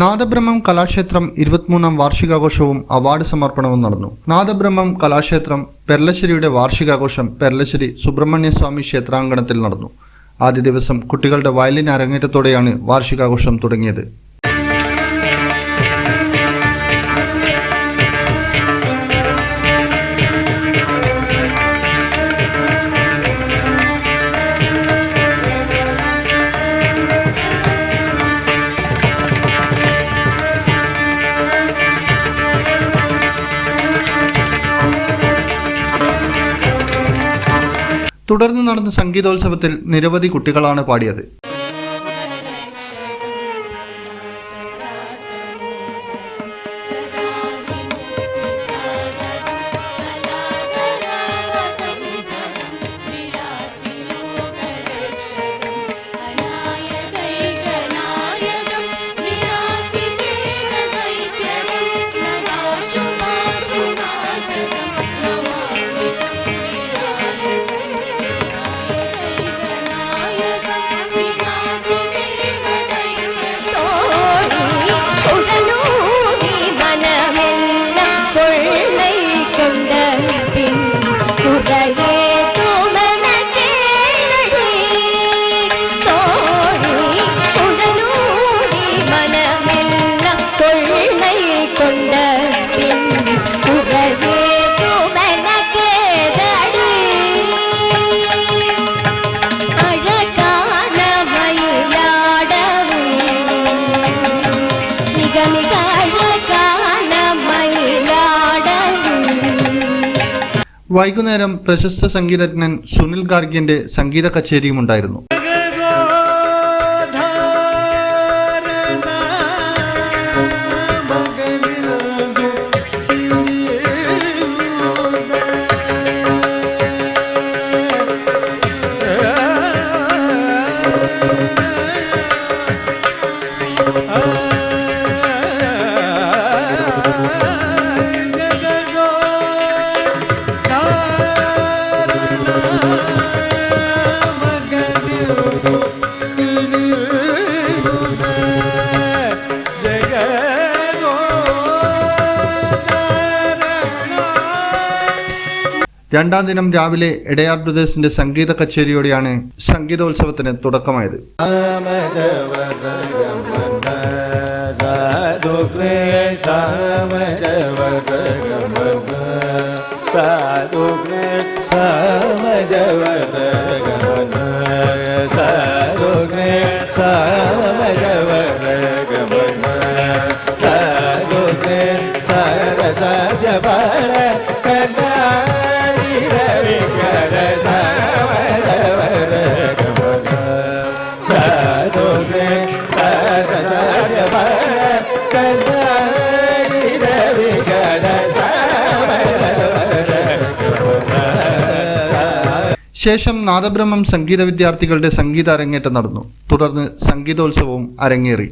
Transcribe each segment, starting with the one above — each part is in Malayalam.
നാദബ്രഹ്മം കലാക്ഷേത്രം ഇരുപത്തിമൂന്നാം വാർഷികാഘോഷവും അവാർഡ് സമർപ്പണവും നടന്നു. നാദബ്രഹ്മം കലാക്ഷേത്രം പെർലശ്ശേരിയുടെ വാർഷികാഘോഷം പെർലശ്ശേരി സുബ്രഹ്മണ്യ സ്വാമി ക്ഷേത്രാങ്കണത്തിൽ നടന്നു. ആദ്യ ദിവസം കുട്ടികളുടെ വയലിൻ അരങ്ങേറ്റത്തോടെയാണ് വാർഷികാഘോഷം തുടങ്ങിയത്. തുടർന്ന് നടന്ന സംഗീതോത്സവത്തിൽ നിരവധി കുട്ടികളാണ് പാടിയത് വൈകുന്നേരം പ്രശസ്ത സംഗീതജ്ഞൻ സുനിൽ ഗാർഗിന്റെ സംഗീത കച്ചേരിയും രണ്ടാം ദിനം രാവിലെ എടയാർ ബ്രദേഴ്സിന്റെ സംഗീത കച്ചേരിയോടെയാണ് സംഗീതോത്സവത്തിന് തുടക്കമായത് ശേഷം നാദബ്രഹ്മം സംഗീത വിദ്യാർത്ഥികളുടെ സംഗീത അരങ്ങേറ്റം നടന്നു. തുടർന്ന് സംഗീതോത്സവവും അരങ്ങേറി.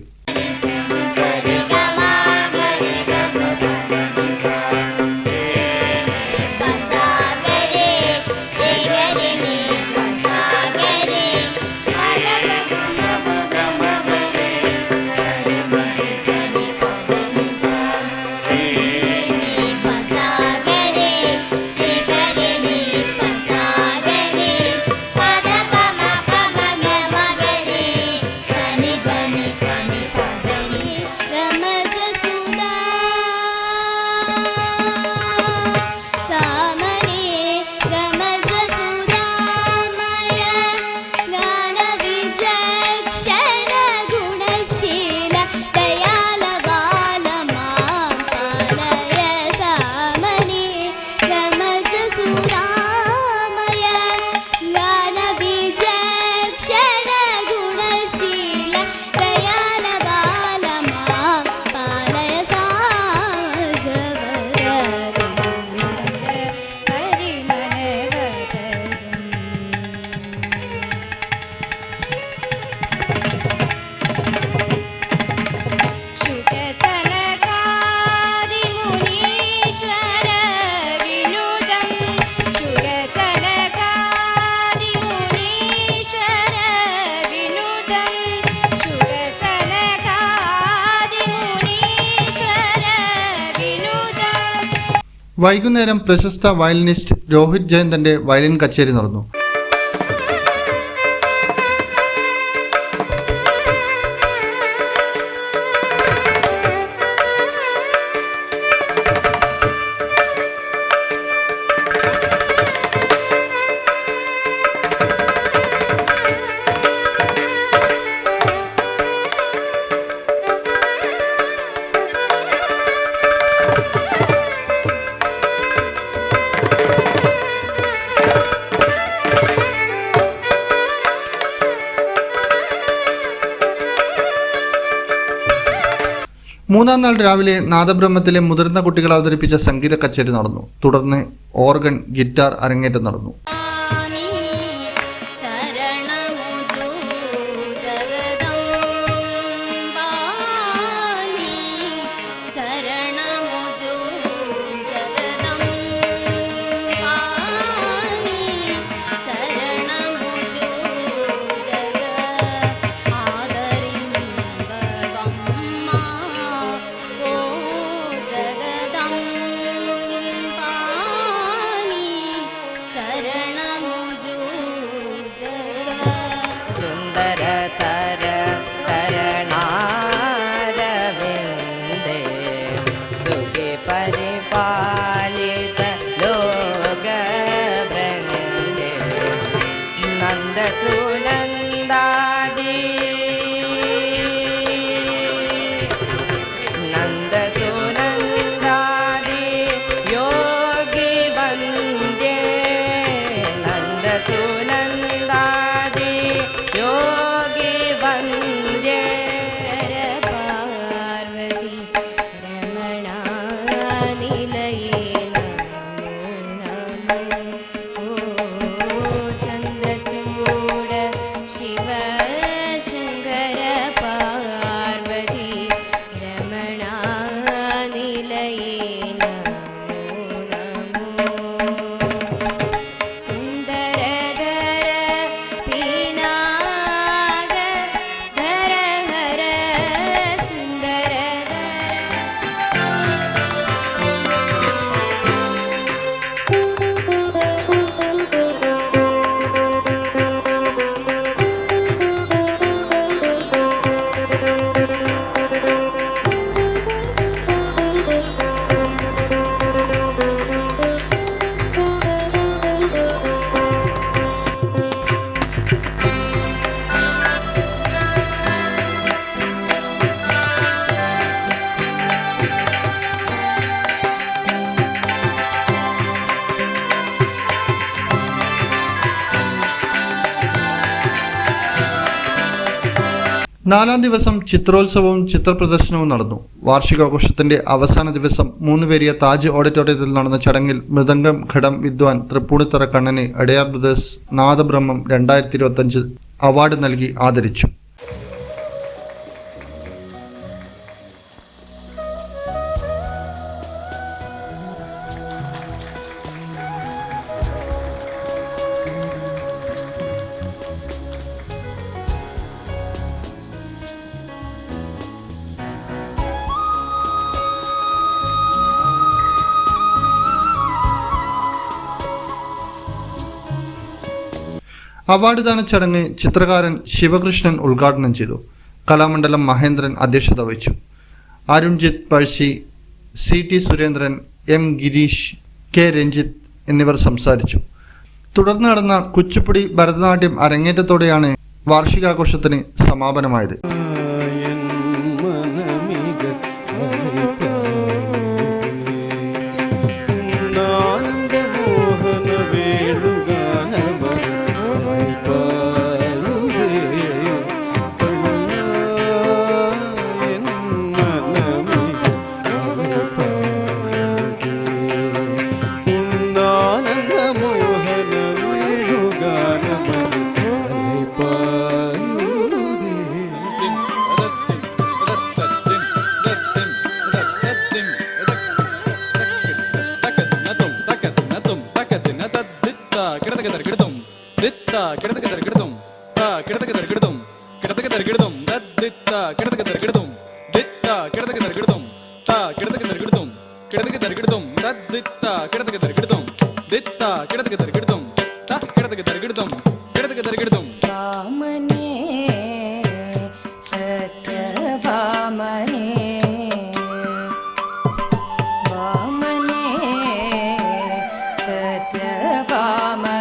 വൈകുന്നേരം പ്രശസ്ത വയലിനിസ്റ്റ് രോഹിത് ജയന്തന്റെ വയലിൻ കച്ചേരി നടന്നു മൂന്നാം നാൾ രാവിലെ നാദബ്രഹ്മത്തിലെ മുതിർന്ന കുട്ടികൾ അവതരിപ്പിച്ച സംഗീത കച്ചേരി നടന്നു. തുടർന്ന് ഓർഗൻ ഗിറ്റാർ അരങ്ങേറ്റം നടന്നു. सुन्दरतर നാലാം ദിവസം ചിത്രോത്സവവും ചിത്രപ്രദർശനവും നടന്നു. വാർഷികാഘോഷത്തിന്റെ അവസാന ദിവസം മൂന്നുപേരിയ താജ് ഓഡിറ്റോറിയത്തിൽ നടന്ന ചടങ്ങിൽ മൃദംഗം ഘടം വിദ്വാൻ തൃപ്പൂണിത്തറ കണ്ണനെ അടയാർ ബ്രദേഴ്സ് നാദബ്രഹ്മം രണ്ടായിരത്തി ഇരുപത്തഞ്ച് അവാർഡ് നൽകി ആദരിച്ചു. അവാർഡ് ദാന ചടങ്ങ് ചിത്രകാരൻ ശിവകൃഷ്ണൻ ഉദ്ഘാടനം ചെയ്തു. കലാമണ്ഡലം മഹേന്ദ്രൻ അധ്യക്ഷത വഹിച്ചു. Arunjith പഴ്സി C T Surendran M Girish K Ranjith എന്നിവർ സംസാരിച്ചു. തുടർന്ന് നടന്ന കുച്ചിപ്പുടി ഭരതനാട്യം അരങ്ങേറ്റത്തോടെയാണ് വാർഷികാഘോഷത്തിന് സമാപനമായത്. சித்தா கிடத்துக்கு தரு கிடத்தும். தா கிடத்துக்கு தரு கிடத்தும். கிடத்துக்கு தரு கிடத்தும். ராமனே சத்யபாமனே. பாமனே சத்யபாமனே.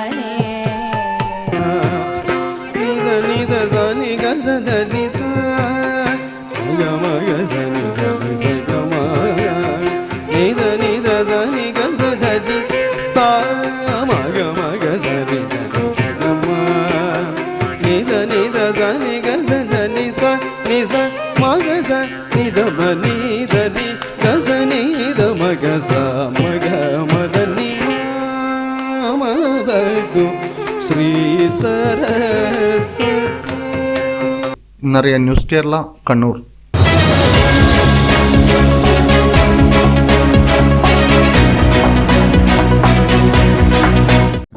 ಮಗಸ ಮಗಸ ನಿಧ ಮನಿಧನಿ ಗಜ ನಿಧ ಮಗಜ ಮಗ ಮದನಿ ಮಾಮದು ಶ್ರೀ ಸರಸ ನರೆಯ ನ್ಯೂಸ್ ಕೇರಳ, ಕಣ್ಣೂರು.